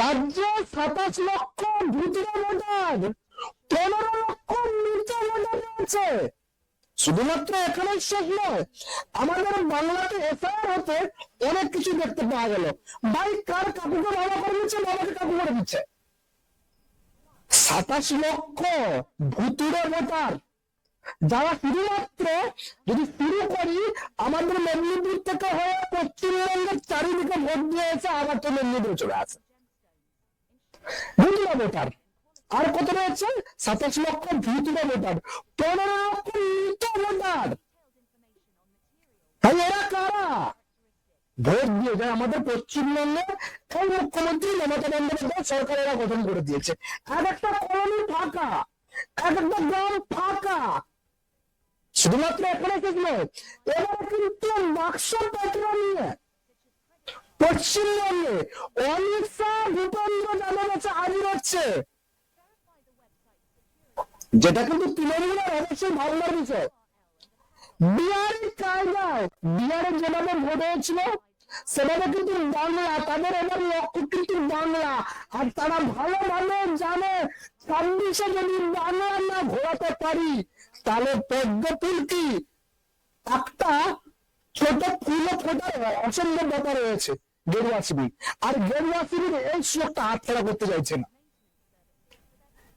রাজ্যে সাতাশ লক্ষ ভুতুরে ভোটার পনেরো লক্ষ মৃত ভোটার রয়েছে। শুধুমাত্র এখানেই শেষ নয়, আমাদের বাংলাতে এফআইআর হতে অনেক কিছু দেখতে পাওয়া গেল। ভাই, কার কাকুকে বাবা করে দিচ্ছে বাবাকে কাকু করে দিচ্ছে? সাতাশ লক্ষ ভুতুরে ভোটার যারা শুধুমাত্র যদি শুরু করি, আমাদের মেদিনীপুর থেকে হয়ে পশ্চিমবঙ্গের চারিদিকে ভোট দিয়ে এসে আবার তো মেদিনীপুর চলে আসে। ভুতুরে ভোটার। আর কত রয়েছে? সাতাশ লক্ষ ভুতুরে ভোটার। পনেরো লক্ষ মৃত ভোটার। তাই এরা কারা? ভোট দিয়ে যায় আমাদের পশ্চিমবঙ্গে। এই মুখ্যমন্ত্রী মমতা বন্দ্যোপাধ্যায় সরকার এরা গঠন করে দিয়েছে। এক একটা কলোনি ফাঁকা। এক একটা গ্রাম ফাঁকা। শুধুমাত্র এখানে শেষ নয়, এবার কিন্তু বাক্স পেট্রো নিয়ে পশ্চিমবঙ্গে শাহ ভূপেন্দ্র যাদব আছে হাজির হচ্ছে যেটা কিন্তু তৃণমূলের অবশ্যই ভাবনার বিষয়। বিহারের কায়দায়, বিহারে যেভাবে ভোট হয়েছিল, সেভাবে কিন্তু বাংলা, তাদের এবার লক্ষ্য কিন্তু বাংলা। আর তারা ভালোভাবে জানে, ছাব্বিশে যদি বাংলা না ঘোরাতে পারি, তাহলে পদ্মফুল কি? একটা ছোট ফুল ফোটার অসম্ভব ব্যাপার রয়েছে। গেরুয়া শিবির। আর গেরুয়া শিবির এই সুযোগটা হাতছাড়া করতে চাইছে না।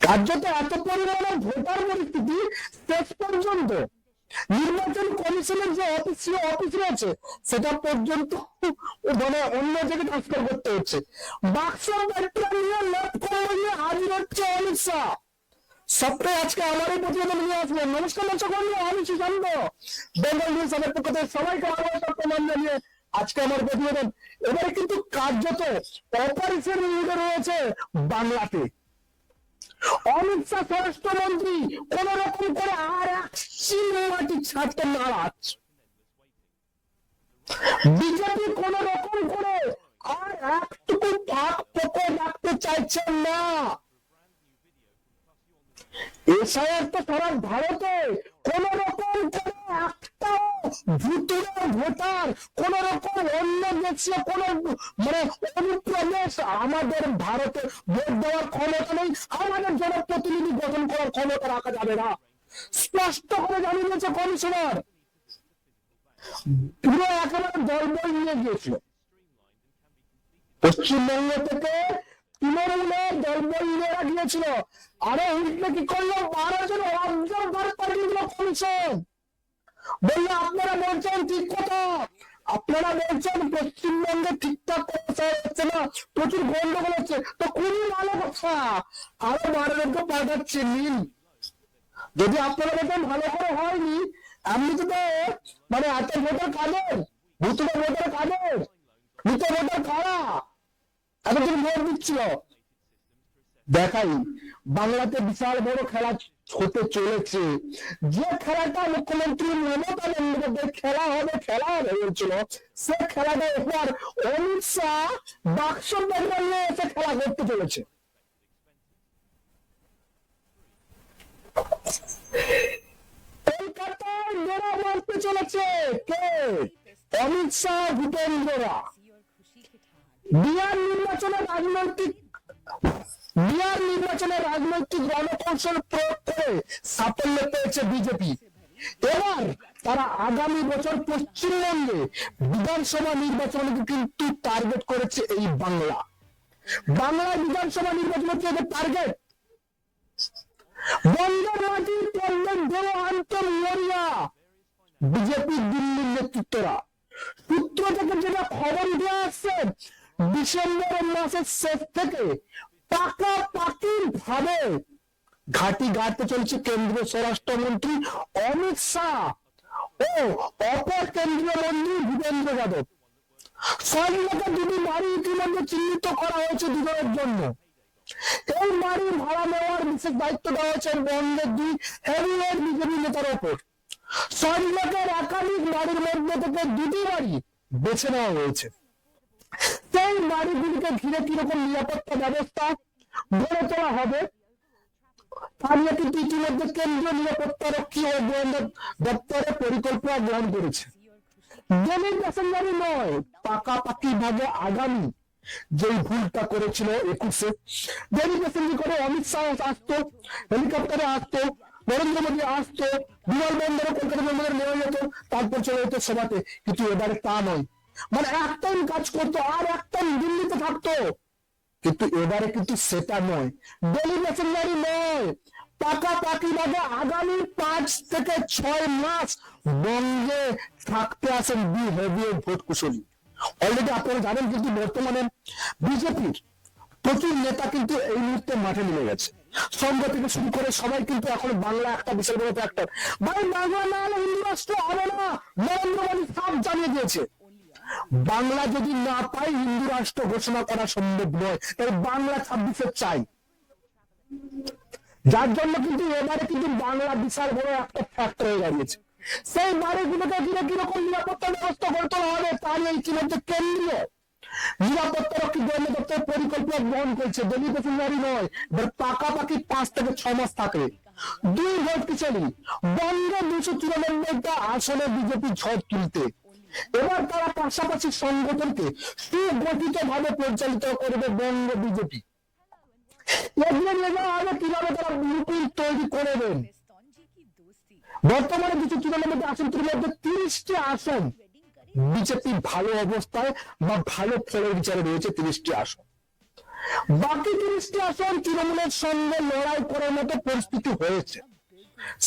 কার্যত এত পরিমাণে ভোটার পরিস্থিতি শেষ পর্যন্ত নির্বাচন কমিশনের যে অফিস রয়েছে, সেটা পর্যন্ত মানে অন্য জায়গায় ট্রান্সফার করতে হচ্ছে। বাক্স পেট্রোল নিয়ে লক্ষ্য নিয়ে হাজির হচ্ছে অমিত শাহ। সবটাই আজকে আমার এই প্রতিবেদন নিয়ে আসবে নমস্কার দর্শক আমি সুশান্ত। বেঙ্গল নিউজ সবাইকে আমার প্রণাম জানিয়ে আজকে আমার প্রতিবেদন। এবারে কিন্তু কার্যত অপারেশন রয়েছে বাংলাতে। অমিত শাহ স্বরাষ্ট্রমন্ত্রী কোন রকম করে আর এক সিনেমাটি ছাড়তে নারাজ। বিজেপি কোন রকম করে আর একটুকু ফাঁক পোকো রাখতে চাইছেন না। এসআইআর তো ভারতে কোন রকম ভোটার কোন রকম অন্য কোন মানে অনুপ্রবেশ আমাদের ভারতে ভোট দেওয়ার ক্ষমতা নেই, আমাদের জনপ্রতিনিধি গঠন করার ক্ষমতা রাখা যাবে না। স্পষ্ট করে জানিয়ে দিয়েছে কমিশনার। পুরো একেবারে দলবল নিয়ে গিয়েছিল। পশ্চিমবঙ্গ থেকে দলবলীরা গিয়েছিল আরে কি করল? বারো জন অবজারভার পাঠিয়ে দিল কমিশন আপনারা বলছেন ঠিক কথা। আপনারা বলছেন পশ্চিমবঙ্গে ঠিকঠাক হচ্ছে না, প্রচুর গন্ডগোল হচ্ছে। তো ভালো কথা। আরও পাঠাচ্ছে যদি আপনারা বলছেন ভালো করে হয়নি এমনিতে তো মানে এত ভোটার কাদের? ভূতুরে ভোটার কাদের? মৃত ভোটার কারা? দেখাই, বাংলাতে বিশাল বড় খেলা হতে চলেছে। যে খেলাটা মুখ্যমন্ত্রী মমতা বন্দ্যোপাধ্যায় খেলা হবে খেলা হবে বলছিল, সে খেলাটা এবার অমিত শাহ বাক্স নিয়ে এসে খেলা করতে চলেছে। কলকাতায় মেরা মারতে চলেছে কে? অমিত শাহ ভূপেন্দ্ররা বিহার নির্বাচনে রাজনৈতিক, বিহার নির্বাচনে রাজনৈতিক রণকৌশল প্রয়োগ করে সাফল্য পেয়েছে বিজেপি। এবার তারা আগামী বছর পশ্চিমবঙ্গে বিধানসভা নির্বাচনকে কিন্তু টার্গেট করেছে এই বাংলা। বাংলা বিধানসভা নির্বাচন হচ্ছে এদের টার্গেট বঙ্গের মাটি পড়লেন আন্তর বিজেপি দিল্লির নেতৃত্বরা। সূত্র থেকে যেটা খবর উঠে আসছে ডিসেম্বর মাসের শেষ থেকে পাকাপাকি ভাবে ঘাটি গাড়তে চলছে কেন্দ্রীয় স্বরাষ্ট্রমন্ত্রী অমিত শাহ ও অপর কেন্দ্রীয় মন্ত্রী ভূপেন্দ্র যাদব। দুটি বাড়ি ইতিমধ্যে চিহ্নিত করা হয়েছে দুজনের জন্য। এই বাড়ি ভাড়া নেওয়ার বিশেষ দায়িত্ব দেওয়া হয়েছে বঙ্গের দুই হেভিওয়েট বিজেপি নেতার ওপর। সৈন্যকের একাধিক বাড়ির মধ্যে থেকে দুটি বাড়ি বেছে নেওয়া হয়েছে। সেই বাড়িগুলিকে ঘিরে কীরকম নিরাপত্তা ব্যবস্থা গড়ে তোলা হবে। কিন্তু ইতিমধ্যে কেন্দ্রীয় নিরাপত্তা রক্ষী ও গোয়েন্দা দপ্তরের পরিকল্পনা গ্রহণ করেছে। জমির প্যাসেঞ্জারই নয়, পাকাপাকি আগামী যেই ভুলটা করেছিল একুশে ডেলিগেশন করে অমিত শাহ আসতো, হেলিকপ্টারে আসতো, নরেন্দ্র মোদী আসতো বিমান বন্দরে কলকাতা বন্দরে নেওয়া যেত, তারপর চলে যেত সভাতে। কিন্তু এবারে তা নয়। মানে একটাই কাজ করতো আর একটাই দিল্লিতে থাকতো। কিন্তু এবারে কিন্তু সেটা নয়। ডেলিগেশন নয়। পাকাপাকি ভাবে আগামী পাঁচ থেকে ছয় মাস বঙ্গে থাকতে আসেন বিহেভিয়ার ভোট কুশলী। অলরেডি আপনারা জানেন কিন্তু বর্তমানে বিজেপির প্রচুর নেতা কিন্তু এই মুহূর্তে মাঠে নেমে গেছে। সংঘ থেকে শুরু করে সবাই কিন্তু এখন বাংলা একটা বিশাল বড় ফ্যাক্টর ভাই, বাংলা না হলে হিন্দু রাষ্ট্র হবে না। নরেন্দ্র মোদী সাফ জানিয়ে দিয়েছে। বাংলা যদি না পাই হিন্দু রাষ্ট্র ঘোষণা করা সম্ভব নয়। তাই বাংলা ছাব্বিশে চাই। যার জন্য কিন্তু এবারে কিন্তু বাংলা বিশাল বড় একটা ফ্যাক্টর হয়ে দাঁড়িয়েছে। সেই বাড়িগুলোকে ঘিরে কীরকম নিরাপত্তা ব্যবস্থা করে তোলা হবে তার এই ইতিমধ্যে কেন্দ্রীয় নিরাপত্তা রক্ষী গোয়েন্দা দপ্তর পরিকল্পনা গ্রহণ করছে। দলীয় ফেব্রুয়ারি নয় পাকাপাকি পাঁচ থেকে ছ মাস থাকবে দুই ভোট কিচেলি বঙ্গে দুশো চুরানব্বইটা আসনে বিজেপি ঝড় তুলতে। এবার তারা পাশাপাশি সংগঠনকে সুগঠিত ভাবে পরিচালিত করবে বঙ্গ বিজেপি। হবে কীভাবে তারা ব্লুপ্রিন্ট তৈরি করবেন বর্তমানে দুশো চুরানব্বই আসনটির মধ্যে তিরিশটি আসন বিজেপি ভালো অবস্থায় বা ভালো ফলের বিচারে রয়েছে তিরিশটি আসন। বাকি তিরিশটি আসন তৃণমূলের সঙ্গে লড়াই করার মতো পরিস্থিতি হয়েছে।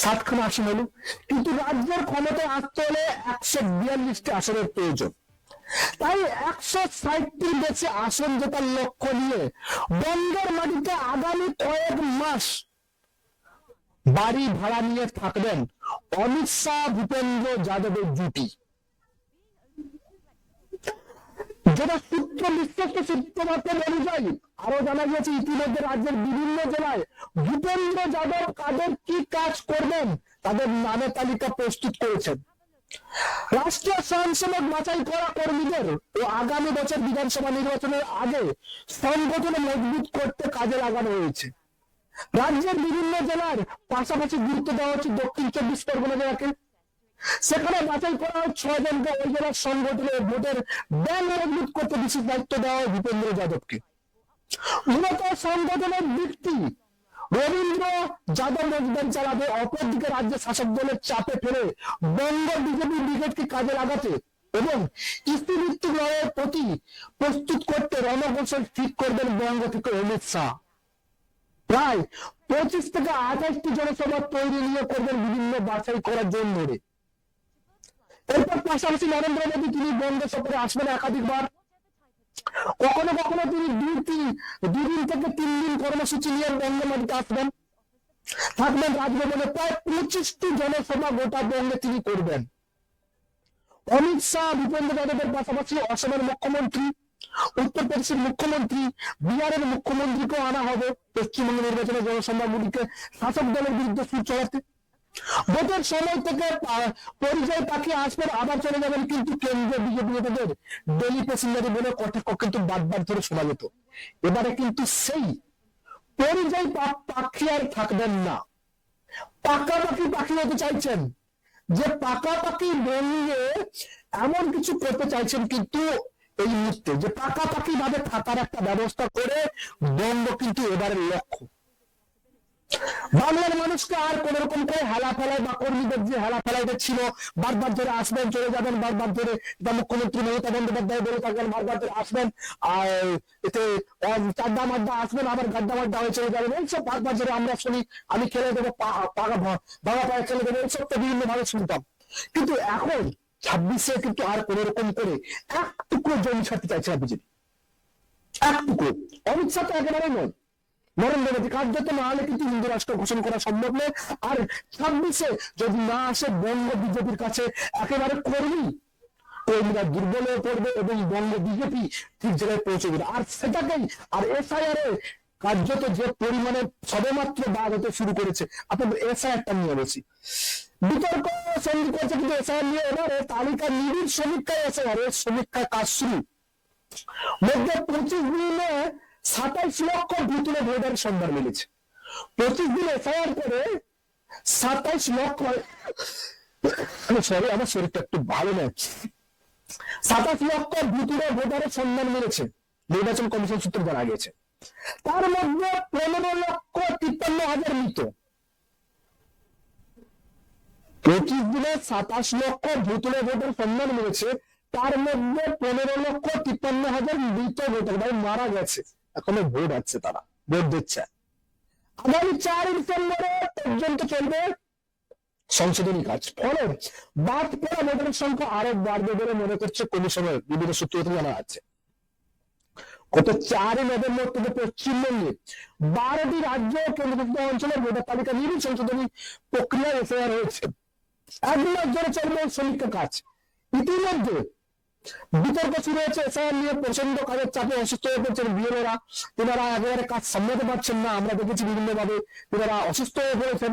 ষাটখানা আসন হলো। কিন্তু রাজ্যের ক্ষমতায় আসতে হলে একশো বিয়াল্লিশটি আসনের প্রয়োজন। তাই একশো ষাটটির বেশি আসন জেতার লক্ষ্য নিয়ে বঙ্গের মাটিতে আগামী কয়েক মাস বাড়ি ভাড়া নিয়ে থাকবেন অমিত শাহ, ভূপেন্দ্র যাদবের জুটি যেটা সূত্র বিশ্বস্ত সূত্র অনুযায়ী আরও জানা গিয়েছে ইতিমধ্যে রাজ্যের বিভিন্ন জেলায় ভূপেন্দ্র যাদব কাদের কি কাজ করবেন? তাদের নামের তালিকা প্রস্তুত করেছেন। রাষ্ট্রীয় স্বয়ংসেবক বাছাই করা কর্মীদের ও আগামী বছর বিধানসভা নির্বাচনের আগে সংগঠনে মজবুত করতে কাজে লাগানো হয়েছে। রাজ্যের বিভিন্ন জেলার পাশাপাশি গুরুত্ব দেওয়া হচ্ছে দক্ষিণ চব্বিশ পরগনা জেলাকে। সেখানে বাছাই করা হয় ছয় জনকে। ওই জেলার সংগঠনে ভোটের ব্যাংক মজবুত করতে বিশেষ দায়িত্ব দেওয়া হয় ভূপেন্দ্র যাদবকে। মূলত সংগঠনের ব্যক্তি রবীন্দ্র যাদব অভিযান চালাবে, অপরদিকে রাজ্য শাসক দলের চাপে ফেলে বঙ্গ বিজেপি ব্রিগেডকে কাজে লাগাতে এবং ইস্তি মৃত্যু লড়াইয়ের প্রতি প্রস্তুত করতে রণকৌশল ঠিক করবেন বঙ্গ থেকে অমিত শাহ। প্রায় পঁচিশ থেকে আঠাশটি জনসভা তৈরি নিয়ে করবেন বিভিন্ন বাছাই করার জন্য এরপর পাশাপাশি নরেন্দ্র মোদী, তিনি বঙ্গে সফরে আসবেন একাধিকবার। কখনো কখনো তিনি দুই তিন দুদিন থেকে তিন দিন কর্মসূচি নিয়ে বঙ্গে মাটিতে আসবেন থাকবেন রাজভবনে প্রায় পঁচিশটি জনসভা গোটা বঙ্গে তিনি করবেন। অমিত শাহ, ভূপেন্দ্র যাদবের পাশাপাশি অসমের মুখ্যমন্ত্রী, উত্তরপ্রদেশের মুখ্যমন্ত্রী, বিহারের মুখ্যমন্ত্রীকেও আনা হবে। পশ্চিমবঙ্গ নির্বাচনের জনসভাগুলিকে শাসক দলের বিরুদ্ধে সুর চড়াতে ভোটের সময় থেকে পরিযায়ী পাখি আসবেন আবার চলে যাবেন কিন্তু কেন্দ্রীয় বিজেপি নেতাদের ডেলি প্যাসেঞ্জারি বলে কটাক্ষ কিন্তু বারবার ধরে শোনা যেত এবারে কিন্তু সেই পরিযায়ী পাখি আর থাকবেন না। পাকাপাকি পাখি হতে চাইছেন। যে পাকাপাকি বঙ্গে এমন কিছু করতে চাইছেন কিন্তু এই মুহূর্তে যে পাকাপাকি ভাবে থাকার একটা ব্যবস্থা করে বঙ্গ কিন্তু এবারের লক্ষ্য। বাংলার মানুষকে আর কোন রকম করে হেলা ফেলায় বা কর্মীদের যে হেলা ফেলাইতে ছিল, বারবার ধরে আসবেন চলে যাবেন, বারবার ধরে বা মুখ্যমন্ত্রী মমতা বন্দ্যোপাধ্যায় বলে থাকবেন বারবার ধরে আসবেন, আর এতে চাড্ডা মাড্ডা আসবেন, আবার গাড্ডা মাড্ডা হয়ে চলে যাবেন, এইসব বারবার ধরে আমরা শুনি, আমি খেলে দেবো পাগা ভাঙা পায়ে খেলে দেবো, এইসব তো বিভিন্ন ভাবে শুনতাম। কিন্তু এখন ছাব্বিশে কিন্তু আর কোন রকম করে এক টুকরো জমি ছাড়তে চাইছে না বিজেপি। এক টুকরো। অমিত শাহ তো একেবারে নয়। নরেন্দ্র মোদী, কার্যত না হলে কিন্তু হিন্দু রাষ্ট্র ঘোষণা করা সম্ভব নয়। আর ছাব্বিশে যদি না আসে, বঙ্গ বিজেপির কাছে একেবারে কর্মী কর্মীরা দুর্বল হয়ে পড়বে এবং বঙ্গ বিজেপি ঠিক জায়গায় পৌঁছে যাবে। আর সেটাকেই, আর এসআইআর এ কার্যত যে পরিমাণে সবেমাত্র বাদ হতে শুরু করেছে, আপনাদের এসআইআরটা নিয়ে বলছি। বিতর্ক সঙ্গী করেছে কিন্তু এসআইআর নিয়ে এবারে তালিকা নিবিড় সমীক্ষায় এসআইআর এর সমীক্ষায় কাজ শুরু। মধ্যে পঁচিশ দিনে সাতাইশ লক্ষ ভুতুরে ভোটার সন্ধান মিলেছে। পঁচিশ দিন এফআইআর করে সাতাইশ লক্ষ সরি, আমার শরীরটা একটু ভালো নয় সাতাশ লক্ষ ভুতুরে ভোটারের সন্ধান মিলেছে। নির্বাচন কমিশন সূত্রে জানা গিয়েছে। তার মধ্যে পনেরো লক্ষ তিপ্পান্ন হাজার মৃত। পঁচিশ দিনে সাতাশ লক্ষ ভুতুরে ভোটের সন্ধান মিলেছে। তার মধ্যে পনেরো লক্ষ তিপ্পান্ন হাজার মৃত ভোটার মারা গেছে। এখনও ভোট আছে তারা, ভোট দিচ্ছে। আগামী চার ডিসেম্বরে পর্যন্ত চলবে সংশোধনী কাজ। ফলে বাদ পড়া ভোটারের সংখ্যা আরও বাড়বে বলে মনে করছে কমিশনের বিভিন্ন সূত্র জানা যাচ্ছে। গত চারই নভেম্বর থেকে পশ্চিমবঙ্গে বারোটি রাজ্য ও কেন্দ্রশাসিত অঞ্চলের ভোটার তালিকা নিয়ে সংশোধনী প্রক্রিয়া এফআইআর হয়েছে। এক মাস ধরে চলবে সমীক্ষা কাজ। ইতিমধ্যে বিতর্ক শুরু হয়েছে এসআইআর নিয়ে প্রচণ্ড কাজের চাপে অসুস্থ হয়ে পড়ছেন বিএলওরা। তেনারা একেবারে কাজ সামলাতে পারছেন না, আমরা দেখেছি বিভিন্ন ভাবে তেনারা অসুস্থ হয়ে পড়েছেন।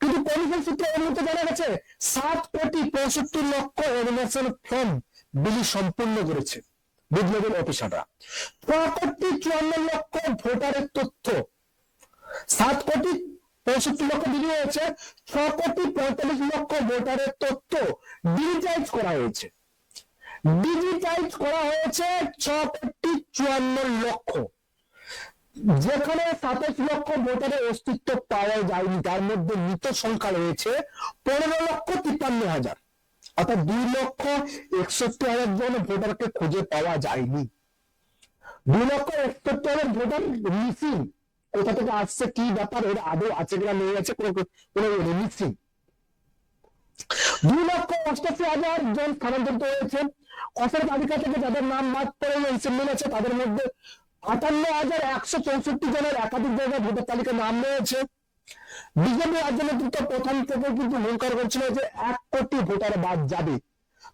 কিন্তু কমিশন সূত্রে মুহূর্তে জানা গেছে, সাত কোটি পঁয়ষট্টি লক্ষ অ্যানিমেশন ফর্ম বিলি সম্পূর্ণ করেছে লেভেল অফিসাররা। ছয় কোটি চুয়ান্ন লক্ষ ভোটারের তথ্য। সাত কোটি পঁয়ষট্টি লক্ষ বিলি হয়েছে, ছ কোটি পঁয়তাল্লিশ লক্ষ ভোটারের তথ্য ডিজিটাইজ করা হয়েছে। ডিজিটাইজ করা হয়েছে ছ কোটি চুয়ান্ন লক্ষ। যেখানে সাতাশ লক্ষ ভোটারের অস্তিত্ব পাওয়া যায়নি, তার মধ্যে মৃত সংখ্যা রয়েছে পনেরো লক্ষ তিপ্পান্ন হাজার। অর্থাৎ দুই লক্ষ একষট্টি হাজার জন ভোটারকে খুঁজে পাওয়া যায়নি। দুই লক্ষ একষট্টি হাজার ভোটার মিসিং কোথা থেকে আসছে, কি ব্যাপার, এর আদৌ আছে কিনা নেই আছে, কোনো কোনো মিসিং দুই লক্ষ অষ্টাশি হাজার জন স্থানান্তরিত হয়েছে। অসের তালিকা থেকে যাদের নাম বাদ পড়ে ইনসেমমেন্ট আছে তাদের মধ্যে আটান্ন হাজার একশো চৌষট্টি জনের একাধিক জায়গায় ভোটার তালিকায় নাম রয়েছে। বিজেপি রাজ্য নেতৃত্ব প্রথম থেকে কিন্তু হুঙ্কার করছিল যে এক কোটি ভোটার বাদ যাবে।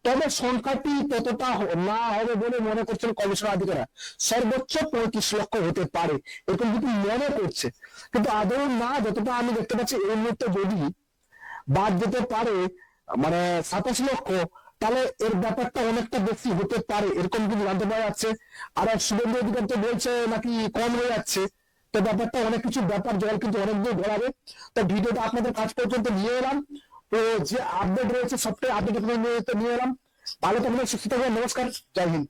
তবে সংখ্যাটি ততটা না হবে বলে মনে করছেন কমিশন আধিকারা সর্বোচ্চ পঁয়ত্রিশ লক্ষ হতে পারে, এরকম কিন্তু মনে করছে। কিন্তু আদৌ না, যতটা আমি দেখতে পাচ্ছি, এই মুহূর্তে যদি বাদ যেতে পারে মানে সাতাশ লক্ষ তাহলে এর ব্যাপারটা অনেকটা বেশি হতে পারে, এরকম কিন্তু জানতে পারা যাচ্ছে আর শুভেন্দু অধিকার তো বলছে নাকি কম হয়ে যাচ্ছে। তো ব্যাপারটা অনেক কিছু ব্যাপার, জল কিন্তু অনেক দূর ঘোরাবে তো ভিডিওটা আপনাদের কাজ পর্যন্ত নিয়ে এলাম। তো যে আপডেট রয়েছে, সবটাই আপডেট নিয়ে এলাম। ভালো থাকবেন, সুস্থ থাকবেন, নমস্কার, জয় হিন্দ।